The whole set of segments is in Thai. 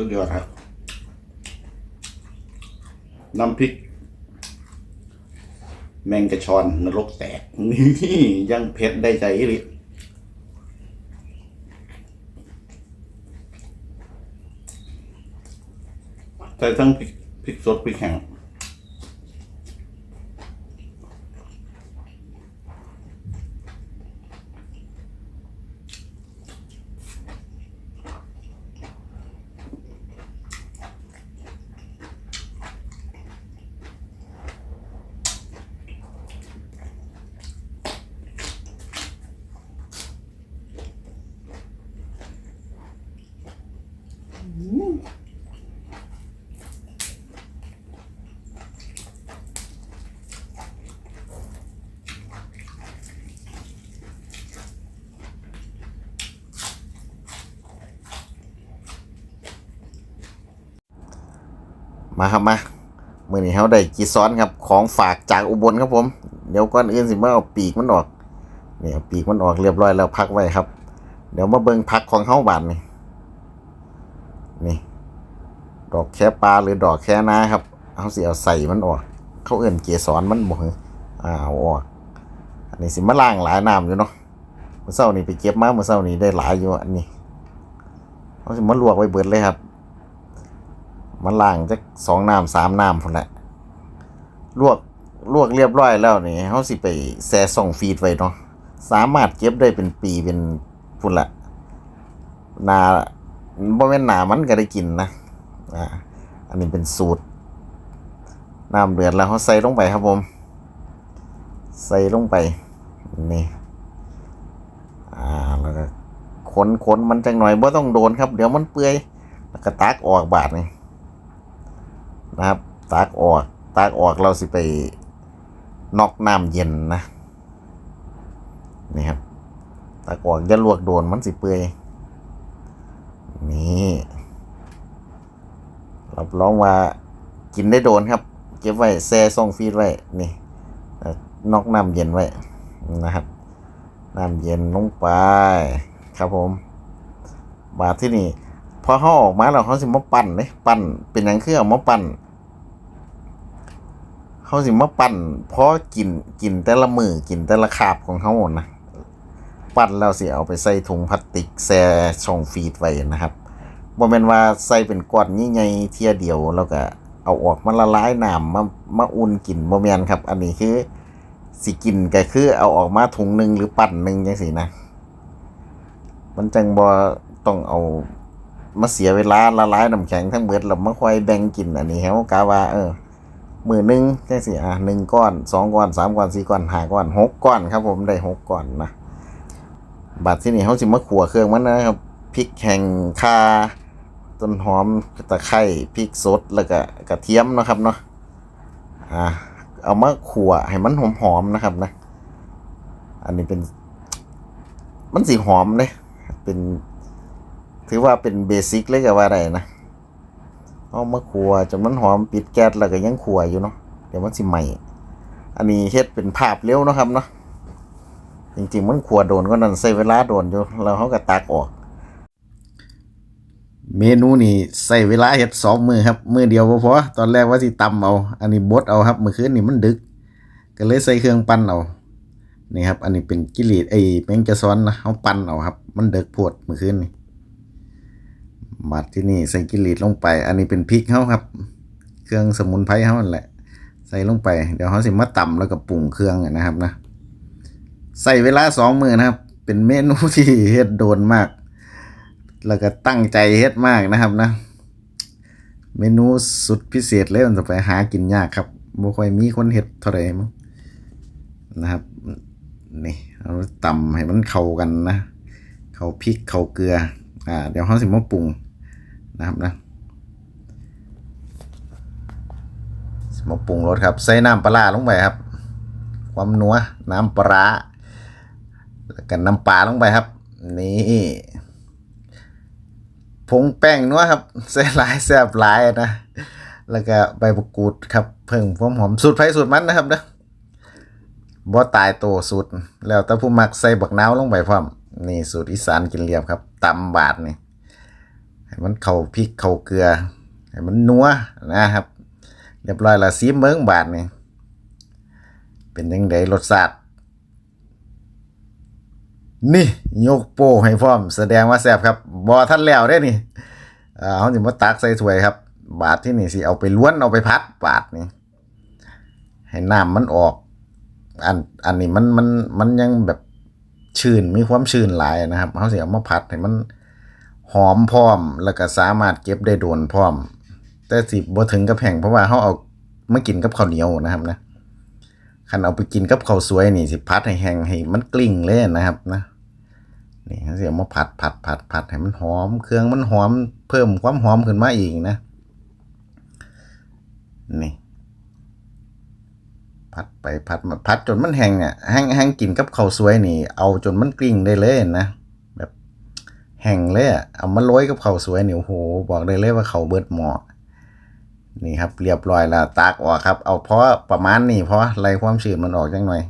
สุดยอดครับ น้ำพริก แมงกระชอนนรกแตก นี่ยังเผ็ดได้ใจเลยใส่ทั้งพริกพริกสดพริกแห้ง มาครับมาเมื่อนี้เขาได้กีซ้อนครับของฝากจากอุบลครับผม เดี๋ยวก่อนอื่นสิมาเอาปีกมันออกเนี่เอาปีกมันออกเรียบร้อยแล้วพักไว้ครับ เดี๋ยวมาเบิ่งพักของเฮาบานนี่นี่ ดอกแค่ปลาหรือดอกแค่นาครับเขาสิเอาใส่มันออก เขาเอื่นเกสรมันบ่เหออ่าเออกอันนี้สิมาล้างหลายน้ำอยู่เนาะเมื่อเช้านี้ไปเก็บมาเมื่อเช้านี้ได้หลายอยู่อันนี้เขาสิมาลวกไว้เบิดเลยครับ มันล้างจักสองน้ำสามน้ำพุ่นแหละลวกลวกเรียบร้อยแล้วนี่เขาสิไปแช่ส่องฟีดไว้เนาะสามารถเก็บได้เป็นปีเป็นพุ่นละนาบ่แม่นหนามันก็ได้กินนะอ่าอันนี้เป็นสูตรน้ำเดือดแล้วเขาใส่ลงไปครับผม ใส่ลงไปนี่อ่าแล้วก็คนคนมันจังหน่อยบ่ต้องโดนครับ เดี๋ยวมันเปื่อยแล้วก็ตักออกบาดนี่ นะครับตากออกตากออกเราสิไปนอกน้ำเย็นนะนี่ครับตากออกอย่าลวกโดนมันสิเปื่อยนี่รับรองว่ากินได้โดนครับ เก็บไว้แช่ส่งฟีดไว้นี่เอ่อนอกน้ำเย็นไว้นะครับน้ำเย็นลงไป ครับผม บาทที่นี่พอเขาออกมาแล้วเขาสิมาปั่นเลยปั่นเป็นหยังเคือเอามาปั่น เขาสิมาปั่นเพราะกินกินแต่ละมือกินแต่ละคาบของเขาหมดนะปั่นแล้วสิเอาไปใส่ถุงพลาสติกแช่ช่องฟีดไว้นะครับบ่แม่นว่าใส่เป็นก้อนใหญ่ๆเทียเดียวแล้วก็เอาออกมาละลายน้ำมามาอุ่นกินบ่แม่นครับ อันนี้คือสิกินก็คือเอาออกมาถุงหนึ่งหรือปั่นหนึ่งจังซี่นะ มันจังบ่ต้องเอามาเสียเวลาละลายน้ำแข็งทั้งเบิดแล้วมาค่อยแบ่งกินอันนี้เฮากะว่าเออ มือหนึ่งจังซี่อะหนึ่งก้อนสองก้อนสามก้อนสี่ก้อนห้าก้อนหกก้อนครับ ผมได้หกก้อนนะบัดที่นี่เฮาสิมาขัวเครื่องมันนะครับพริกแห้งข่าต้นหอมตะไคร้พริกสดแล้วก็กระเทียมนะครับเนาะอ่าเอามาขัวให้มันหอมๆนะครับนะ อันนี้เป็น มันสีหอมเลยเป็น ถือว่าเป็นเบสิกเลยก็ว่าได้นะ เอามาขัวจนมันหอมปิดแก๊สแล้วก็ยังขัวอยู่เนาะเดี๋ยวมันสิใหม่อันนี้เฮ็ดเป็นภาพเร็วนะครับเนาะจริงๆมันขัวโดนก็นั่นใช้เวลาโดนอยู่แล้วเขาก็ตักออก เมนูนี้ใส่เวลาเฮ็ดสองมือครับมือเดียวบ่พอตอนแรกว่าสิตำเอา อันนี้บดเอาครับมื้อคืนนี่มันดึก ก็เลยใส่เครื่องปั้นเอานี่ครับ อันนี้เป็นกิเลสไอ้แมงกะซ้อนนะเขาปั้นเอาครับ มันเดึกโพดมือคืนนี่ มาที่นี่ใส่กิริดลงไป อันนี้เป็นพริกเขาครับ เครื่องสมุนไพรเขาแหละ ใส่ลงไป เดี๋ยวเขาสิมาตำแล้วก็ปรุงเครื่องนะครับนะ ใส่เวลาสองมือนะครับ เป็นเมนูที่เฮ็ดโดนมาก แล้วก็ตั้งใจเฮ็ดมากนะครับนะ เมนูสุดพิเศษเลยมันจะไปหากินยากครับบ่ค่อยมีคนเฮ็ดเท่าไหร่มั้งนะครับนี่เราตำให้มันเข้ากันนะ เข้าพริกเข้าเกลือ อ่า เดี๋ยวเขาสิมาปรุง นะครับนะมาปรุงรสครับ ใส่น้ำปลาลงไปครับ ความนัวน้ำปลาแล้วกันน้ำปลาลงไปครับ นี่ผงแป้งนัวครับใส่หลายแซ่บหลายนะแล้วก็ใบมะกรูดครับ เพิ่มความหอมสูตรไผ่สูตรมันนะครับนะบ่ตายโตสูตร แล้วแต่ผู้มักใส่บักนาวลงไปพร้อมนี่สูตรอีสานกินเรียบครับตำบาทนี่ ให้มันเข้าพริกเข้าเกลือให้มันนัวนะครับ เรียบร้อยละซีมเบิ้งบาทนี่เป็นยังไงรสชาตินี่ยกโป้ให้พร้อม แสดงว่าแซ่บครับบอท่านแล้วได้นี่เขาจะมาตักใส่ถ้วยครับ บาทที่นี่สิเอาไปล้วนเอาไปพัดบาทนี่ให้น้ำมันออก อันอันนี้มันมันมันยังแบบชื้นมีความชื้นหลายนะครับเขาเสิเอามาพัดให้มัน หอมพร้อม แล้วก็สามารถเก็บได้โดนพร้อม แต่สิบ่ถึงกับแห้งเพราะว่าเขาเอามากินกับข้าวเหนียวนะครับนะคันเอาไปกินกับข้าวสวยนี่สิพัดให้แห้งให้มันกลิ้งเลยนะครับนะนี่เขาสิเอามาผัดผัดผัดผัดให้มันหอม เครื่องมันหอมเพิ่มความหอมขึ้นมาอีกนะ นี่ ผัดไปผัดมาผัดจนมันแห้งเนี่ยแห้งแห้งกินกับข้าวสวยนี่ เอาจนมันกลิ้งได้เลยนะ แห้งเลยอะเอามาโรยกับข้าวสวยนี่โอ้โห บอกได้เลยว่าเขาวเบิดหมอนี่ครับเรียบร้อยแล้วตากออกครับ เอาเพราะประมาณนี้เพราะไล่ความชื้นมันออกจังหน่อย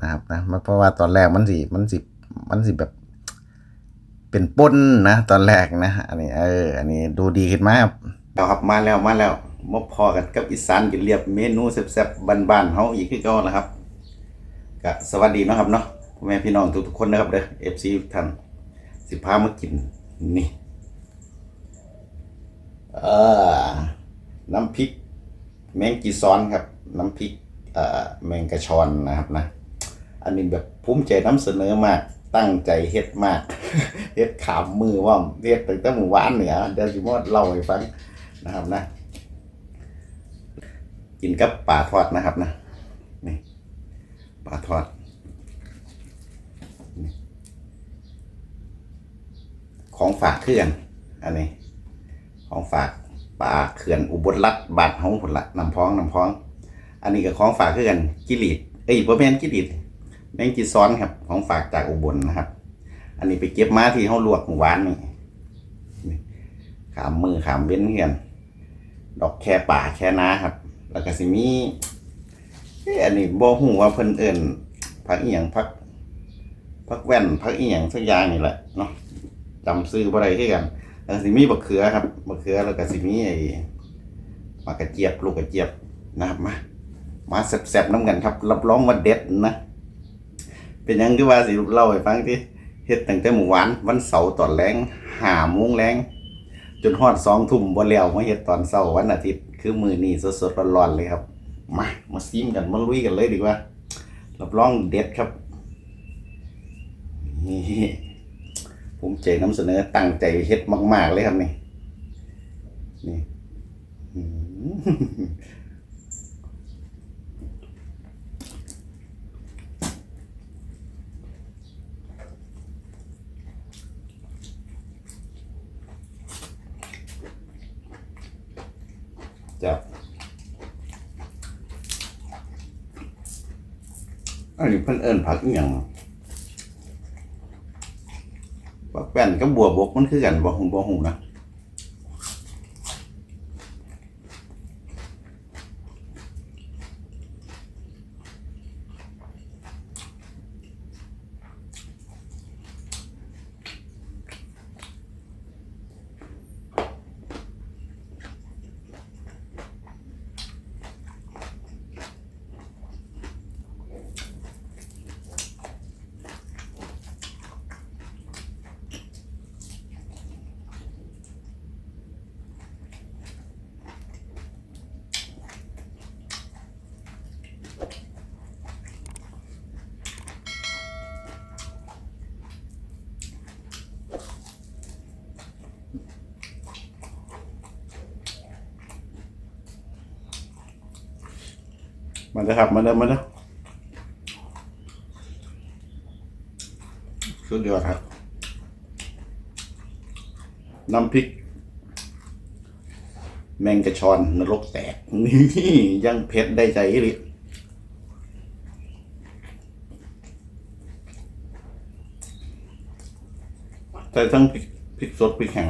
นะครับนะเพราะว่าตอนแรกมันสิมันสิมันสิแบบเป็นปนนะ ตอนแรกนะ อันนี้เออ อันนี้ดูดีขึ้นมากครับเอาครับมาแล้วมาแล้วมาพอกันกับอีสานกินเรียบเมนูแซ่บๆบ้านๆเฮาอีกคือเก่านะครับก็สวัสดีนะครับเนาะพ่อแม่พี่น้องทุกๆคนนะครับเด้อ FC ทุกท่าน สิพามากินนี่เออน้ำพริก แมงกีซ้อนครับ น้ำพริกเอ่อแมงกระชอนนะครับนะ อันนี้แบบภูมิใจนำเสนอมาก ตั้งใจเฮ็ดมาก เฮ็ดขามมือว่าเฮ็ดตั้งแต่หมู่บ้านเหนี่ยเดี๋ยวสิมอดเล่าให้ฟังนะครับนะ กินกับปลาทอดนะครับนะนี่ปลาทอด ของฝากเขื่อนอันนี้ ของฝากปลาเขื่อนอุบลรัฐบาดของผลละน้ำพองน้ำพอง อันนี้ก็ของฝากเขื่อนกิริดเอ้ยบ่แม่นกิริดแมงจีซ้อนครับ ของฝากจากอุบลนะครับ อันนี้ไปเก็บมาที่เฮาลวกเมื่อวานนี่ขามมือขามเว้นเขื่อนดอกแค่ป่าแค่นาครับ แล้วก็สิมีเอ้อันนี้บ่ฮู้ว่าเพิ่นเอิ้นพักอีหยังพักพักแว่นพักอีหยังสักอย่างนี่แหละเนาะ จำซื้อบ่ได้คือกันแล้วสิมีบักเขือครับบักเขือแล้วก็สิมีไอ้มากระเจี๊ยบลูกกระเจี๊ยบนะครับมามาแซ่บๆน้ำกันครับ รับรองว่าเด็ดนะเป็นยังคือว่าสิเล่าให้ฟังที่เฮ็ดตั้งแต่เมื่อวานวันเสาร์ตอนแรงหาโมงแรงจนฮอดสองทุ่มบ่แล้วมาเฮ็ดตอนเช้าวันอาทิตย์คือมือนี้สดๆร้อนๆเลยครับ มามาซิมกันมาลุยกันเลยดีกว่ารับรองเด็ดครับนี่ ภูมิใจนำเสนอตั้งใจเฮ็ดมาก ๆ เลยครับนี่นี่อืมจับอันนี้เพิ่นเอิ้นผักอีหยังผั กับบัวบกมันคือกันบ่ฮู้บ่ฮู้นะ มาเด้อครับ มาเด้อมาเด้อสุดยอดครับ น้ำพริก แมงกระชอนนรกแตก นี่ยังเผ็ดได้ใจเลยใส่ทั้งพริกพริกสดพริกแห้ง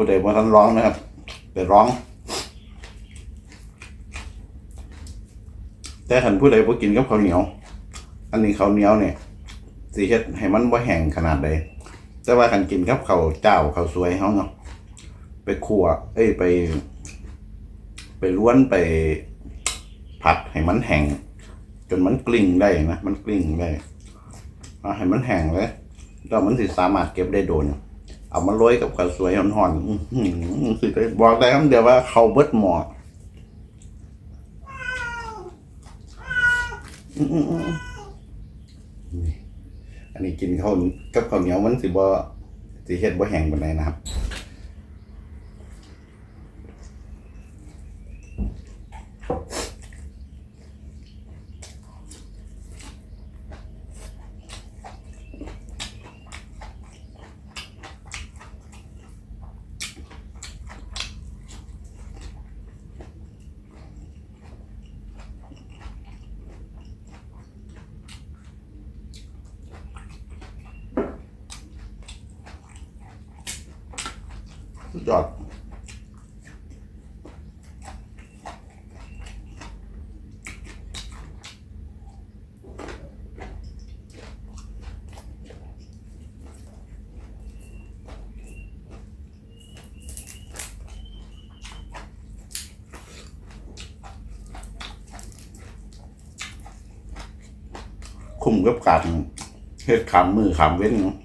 ผู้ใดว่าท่านร้องนะครับไปร้อง แต่ขันผู้ใดบ่กินกับข้าวเหนียว อันนี้ข้าวเหนียวเนี่ยสีเฮ็ดให้มันบ่แห้งขนาดใดแต่ว่าขันกินกับข้าวเจ้าข้าวสวยเฮาเนาะไปคั่วเอ้ยไป ไปล้วนไปผัดให้มันแห้งจนมันกลิ้งได้นะมันกลิ้งได้อาให้มันแห้งเลยแล้วมันสิสามารถเก็บได้โดน เอามาโรยกับข้าวสวยห่อนๆอื้อหือสิบอกได้คำเดียวว่าเขาเบิดหม้ออันนี้กินข้าวกับข้าวเหนียวมันสิบ่สิเฮ็ดบ่แห้งปานใดนะครับ สุดยอด คุ้มกับการเฮ็ดขามมือขามเว้นเนาะ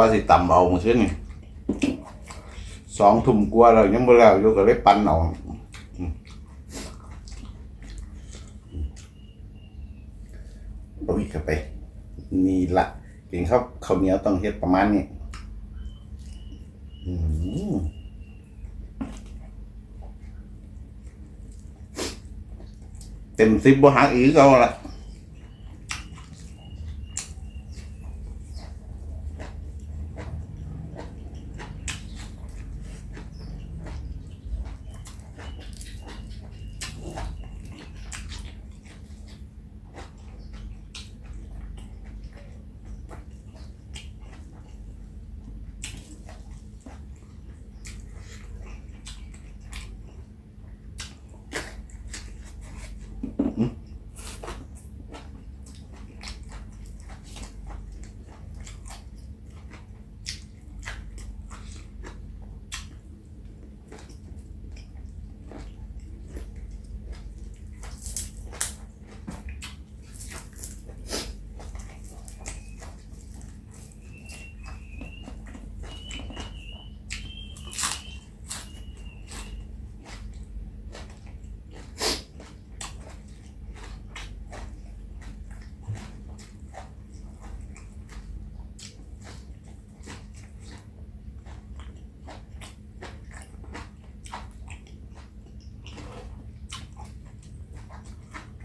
ว่าสิต่ำเอามาซื้อนี่สองทุ่มกว่าแล้วยังบ่แล้วอยู่ก็เลยปั่นเอาอืมโอ้ยเข้าไปนี่ละกินข้าวข้าวเหนียวต้องเฮ็ดประมาณนี้เต็มสิบบ่หักอีกเอาละ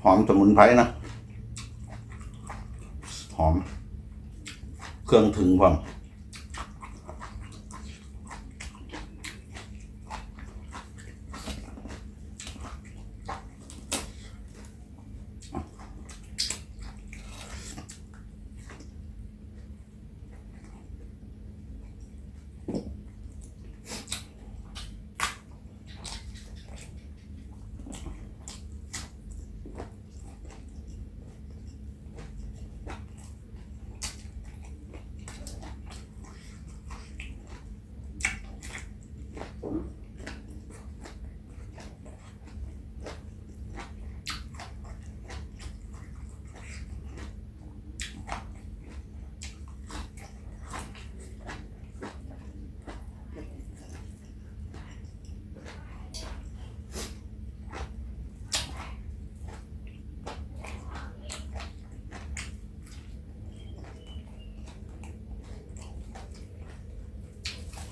หอมสมุนไพรนะ หอม เครื่องถึงความ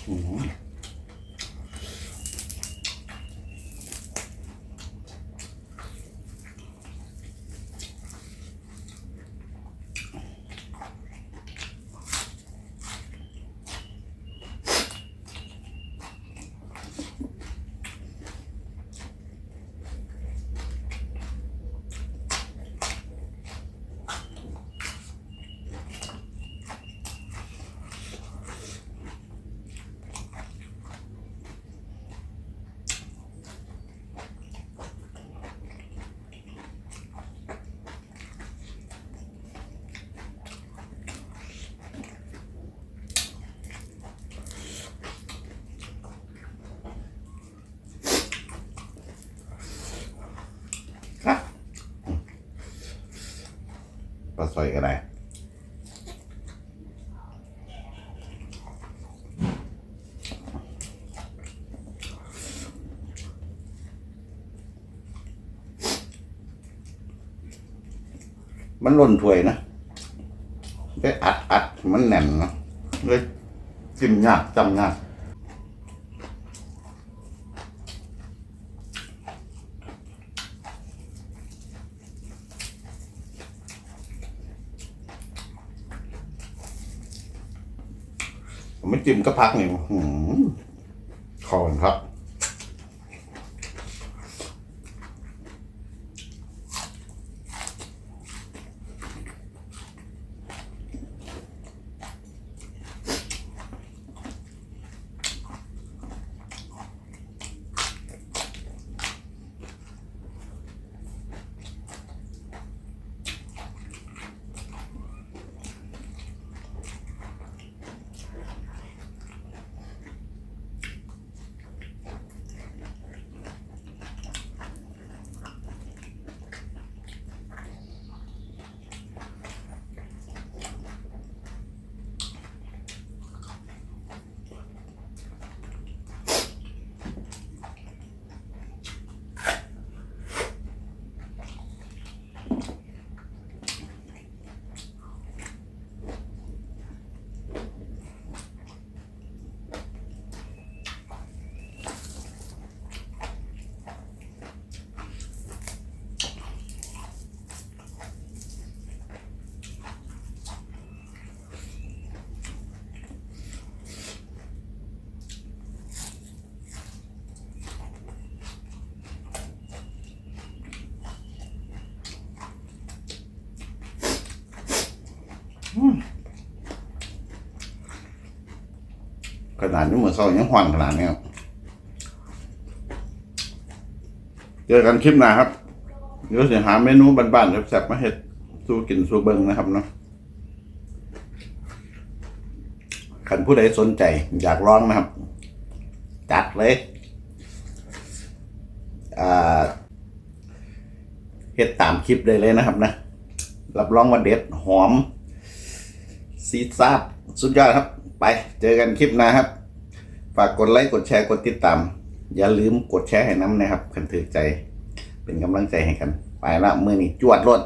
อืมค ซอยก็ได้มันหล่นถ้วยนะได้อัดอัดมันแน่นนะเลยกินยากจำยาก จิ้มก็พักหนึ่งหืมขอบคุณครับ ขนาดนี้เหมือนเขายังหวานขนาดนี้ครับเจอกันคลิปหน้าครับเดี๋ยวจะหาเมนูบ้านๆแซ่บๆมาเฮ็ดสู้กินสู้เบิงนะครับเนาะคันผู้ใดสนใจอยากลองนะครับ จัดเลยเฮ็ดตามคลิปได้เลยนะครับนะ รับรองว่าเด็ดหอมซีซาบสุดยอดครับ ไปเจอกันคลิปหน้าครับ ฝากกดไลค์กดแชร์กดติดตาม อย่าลืมกดแชร์ให้น้ำนะครับคันถือใจ เป็นกำลังใจให้กัน ไปละมือนี้จวดรถ